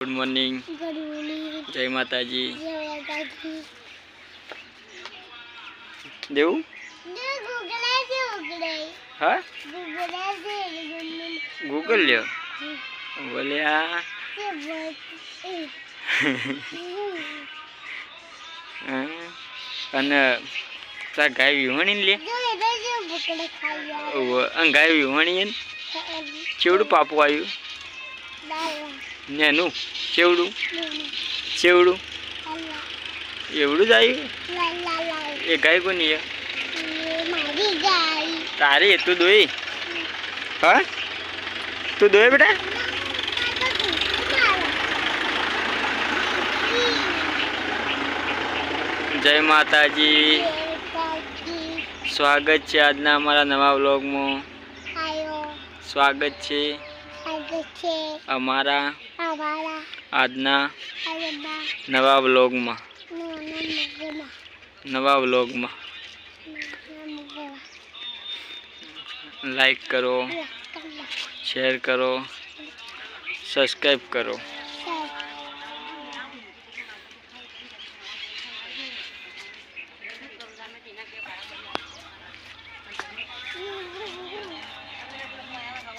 Good morning જય માતાજી દેવું હા ગુગલે લ્યો બોલ્યા. અને તાર ગાય વિહોણી લે ગાય વિહોણી ચેવડું પાપું આવ્યું નેનું? ચેવડું ચેવડું એવડું જ આવ્યું એ ગાય કોની તારી તું દોઈ? હા? તું દોય બેટા? જય માતાજી. સ્વાગત છે આજના અમારા નવા વ્લોગમાં. સ્વાગત છે. અમારા આજના નવા વ્લોગમાં નવા વ્લોગમાં લાઈક કરો શેર કરો સબસ્ક્રાઈબ કરો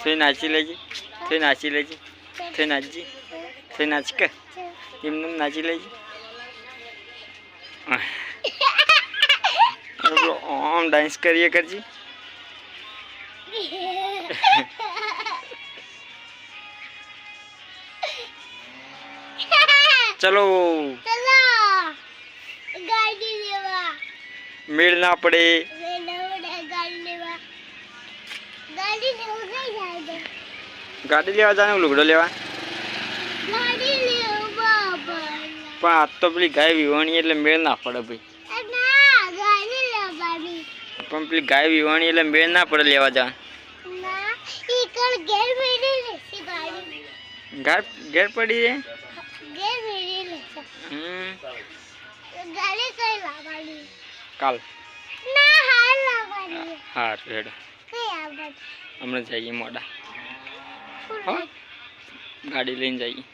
થઈ નાચી લેજે થઈ નાચી લેજે થઈ નાચજી થઈ નાચ કે એમને નાચી લેજે આમ ડાન્સ કરીએ કરજી ચલો ચલો ગાડી લેવા મેળ ના પડે ગાડી લેવા જાને લુગડો લેવા? પણ. આજ તો પેલી ગાય વિવાણી એટલે મેળ ના પડે ભાઈ. પણ પેલી ગાય વિવાણી એટલે મેળ ના પડે લેવા જા ઘેર પડી રે કાલ. હાર રેડ હમણાં જઈએ મોડા. હા? ગાડી લઈને જઈએ.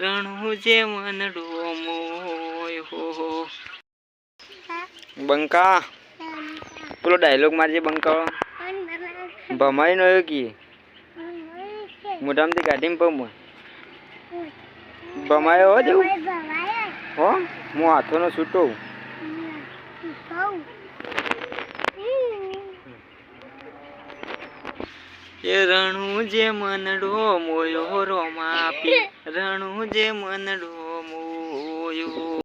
રણું જે મનડો મોય હો હો. બંકા. પેલો ડાયલોગ મારજે બંકા. ભમાઈ નો કી મોઢામાંથી કાઢીને પમ ભમાયો હો જેવું હો હું હાથોનો છૂટો એ રણું જે મનડો મોયો રોમાપી રણું જે મનડો મોયો